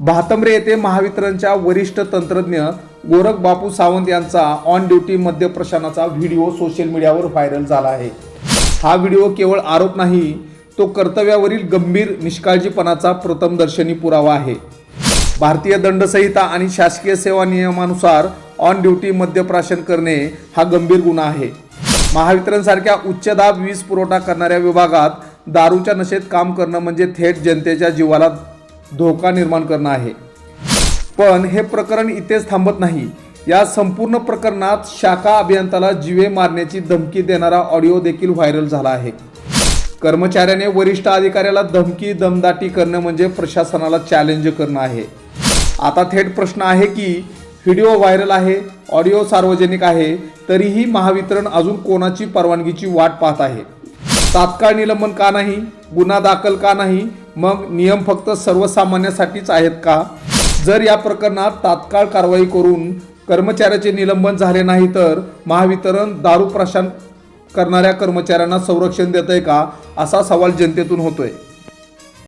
भातंब्रे येथे महावितरणच्या वरिष्ठ तंत्रज्ञ गोरख बापू सावंत यांचा ऑन ड्युटी मद्यप्रशानाचा व्हिडिओ सोशल मीडियावर व्हायरल झाला आहे. हा व्हिडिओ केवळ आरोप नाही तो कर्तव्यावरील गंभीर निष्काळजीपणाचा प्रथमदर्शनी पुरावा आहे. भारतीय दंडसंहिता आणि शासकीय सेवा नियमानुसार ऑन ड्युटी मद्यप्राशन करणे हा गंभीर गुन्हा आहे. महावितरणसारख्या उच्च दाब वीज पुरवठा करणाऱ्या विभागात दारूच्या नशेत काम करणं म्हणजे थेट जनतेच्या जीवाला धोका निर्माण करणं आहे. पण हे प्रकरण इथेच थांबत नाही. या संपूर्ण प्रकरणात शाखा अभियंताला जीवे मारण्याची धमकी देणारा ऑडिओ देखील व्हायरल झाला आहे. कर्मचाऱ्याने वरिष्ठ अधिकाऱ्याला धमकी दमदाटी करणं म्हणजे प्रशासनाला चॅलेंज करणं आहे. आता थेट प्रश्न आहे की व्हिडिओ व्हायरल आहे ऑडिओ सार्वजनिक आहे तरीही महावितरण अजून कोणाची परवानगीची वाट पाहत आहे? तात्काळ निलंबन का नाही? गुन्हा दाखल का नाही? मग नियम फक्त सर्वसामान्यासाठीच आहेत का? जर या प्रकरणात तात्काळ कारवाई करून कर्मचाऱ्याचे निलंबन झाले नाही तर महावितरण दारू प्रशान करणाऱ्या कर्मचाऱ्यांना संरक्षण देत आहे का? असा सवाल जनतेतून होतोय.